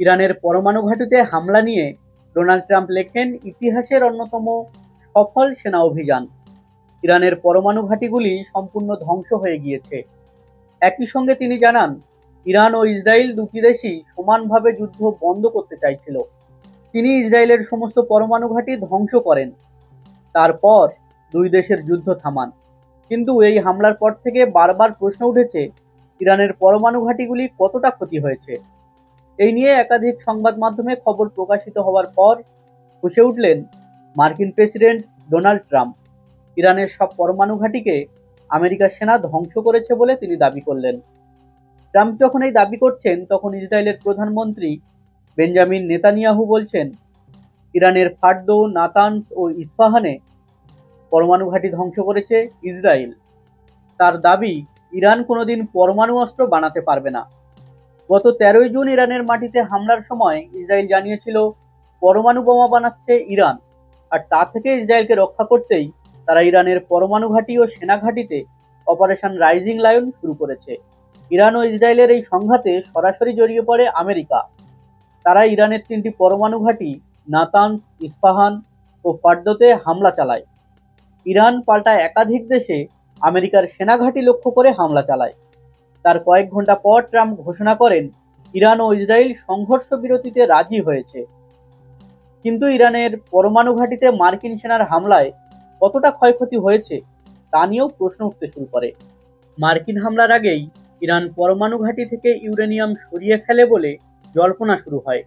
ইরানের পরমাণু ঘাটিতে হামলা নিয়ে ডোনাল্ড ট্রাম্প লেখেন, ইতিহাসের অন্যতম সফল সেনা অভিযান। ইরানের পরমাণু ঘাটিগুলি সম্পূর্ণ ধ্বংস হয়ে গিয়েছে। একই সঙ্গে তিনি জানান, ইরান ও ইসরায়েল দুটি দেশই সমানভাবে যুদ্ধ বন্ধ করতে চাইছিল। তিনি ইসরায়েলের সমস্ত পরমাণু ঘাঁটি ধ্বংস করেন। তারপর দুই দেশের যুদ্ধ থামান। কিন্তু এই হামলার পর থেকে বারবার প্রশ্ন উঠেছে, ইরানের পরমাণু ঘাঁটিগুলি কতটা ক্ষতি হয়েছে? এই নিয়ে একাধিক সংবাদ মাধ্যমে খবর প্রকাশিত হওয়ার পর ফুসে উঠলেন মার্কিন প্রেসিডেন্ট ডোনাল্ড ট্রাম্প। ইরানের সব পরমাণু ঘাঁটিকে আমেরিকার সেনা ধ্বংস করেছে বলে তিনি দাবি করলেন। ট্রাম্প যখন এই দাবি করছেন, তখন ইসরায়েলের প্রধানমন্ত্রী বেঞ্জামিন নেতানিয়াহু বলছেন, ইরানের ফার্দো, নাতানস ও ইস্পাহানে পরমাণু ঘাঁটি ধ্বংস করেছে ইসরায়েল। তার দাবি, ইরান কোনোদিন পরমাণু অস্ত্র বানাতে পারবে না। গত তেরোই জুন ইরানের মাটিতে হামলার সময় ইসরায়েল জানিয়েছিল, পরমাণু বোমা বানাচ্ছে ইরান। আর তা থেকে ইসরায়েলকে রক্ষা করতেই তারা ইরানের পরমাণু ঘাঁটি ও সেনা ঘাঁটিতে অপারেশন রাইজিং লায়ন শুরু করেছে। ইরান ও ইসরায়েলের এই সংঘাতে সরাসরি জড়িয়ে পড়ে আমেরিকা। তারা ইরানের তিনটি পরমাণু ঘাঁটি, নাতানস, ইস্পাহান ও ফার্দোতে হামলা চালায়। ইরান পাল্টা একাধিক দেশে আমেরিকার সেনা ঘাঁটি লক্ষ্য করে হামলা চালায়। তার কয়েক ঘণ্টা পর ট্রাম্প ঘোষণা করেন, ইরান ও ইসরায়েল সংঘর্ষ বিরতিতে রাজি হয়েছে। কিন্তু ইরানের পরমাণু ঘাঁটিতে মার্কিন সেনার হামলায় কতটা ক্ষয়ক্ষতি হয়েছে, তা নিয়েও প্রশ্ন উঠতে শুরু করে। মার্কিন হামলার আগেই ইরান পরমাণু ঘাঁটি থেকে ইউরেনিয়াম সরিয়ে ফেলে বলে জল্পনা শুরু হয়।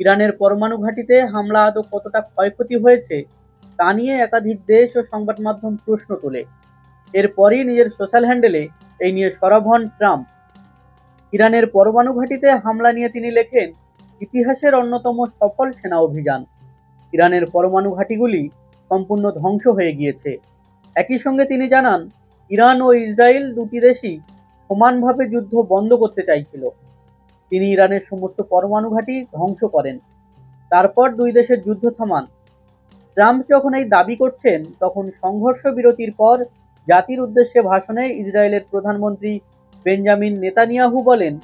ইরানের পরমাণু ঘাঁটিতে হামলা আদৌ কতটা ক্ষয়ক্ষতি হয়েছে, তা নিয়ে একাধিক দেশ ও সংবাদ মাধ্যম প্রশ্ন তোলে। এরপরই নিজের সোশ্যাল হ্যান্ডেলে এই নিয়ে সরব হন ট্রাম্প। ইরানের পরমাণু ঘাঁটিতে হামলা নিয়ে তিনি লেখেন, ইতিহাসের অন্যতম সফল সেনা অভিযান। ইরানের পরমাণু ঘাঁটিগুলি সম্পূর্ণ ধ্বংস হয়ে গিয়েছে। একই সঙ্গে তিনি জানান, ইরান ও ইসরায়েল দুটি দেশই সমানভাবে যুদ্ধ বন্ধ করতে চাইছিল। তিনি ইরানের সমস্ত পরমাণু ঘাঁটি ধ্বংস করেন। তারপর দুই দেশের যুদ্ধ থামান। ট্রাম্প যখন এই দাবি করছেন, তখন সংঘর্ষ বিরতির পর জাতির উদ্দেশ্যে ভাষণে ইসরায়েলের প্রধানমন্ত্রী বেঞ্জামিন নেতানিয়াহু বলেন,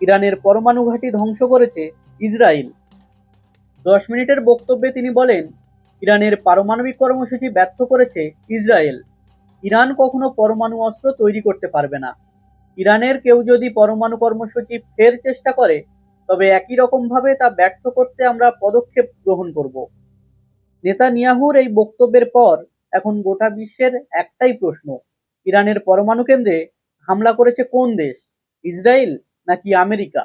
ইরানের পরমাণু ঘাঁটি ধ্বংস করেছে ইসরায়েল। দশ মিনিটের বক্তব্যে তিনি বলেন, ইরানের পারমাণবিক কর্মসূচি ব্যর্থ করেছে ইসরায়েল। ইরান কখনো পরমাণু অস্ত্র তৈরি করতে পারবে না। ইরানের কেউ যদি পরমাণু কর্মসূচি ফের চেষ্টা করে, তবে একই রকমভাবে তা ব্যর্থ করতে আমরা পদক্ষেপ গ্রহণ করব। নেতানিয়াহুর এই বক্তব্যের পর এখন গোটা বিশ্বের একটাই প্রশ্ন, ইরানের পরমাণু কেন্দ্রে হামলা করেছে কোন দেশ, ইসরায়েল নাকি আমেরিকা?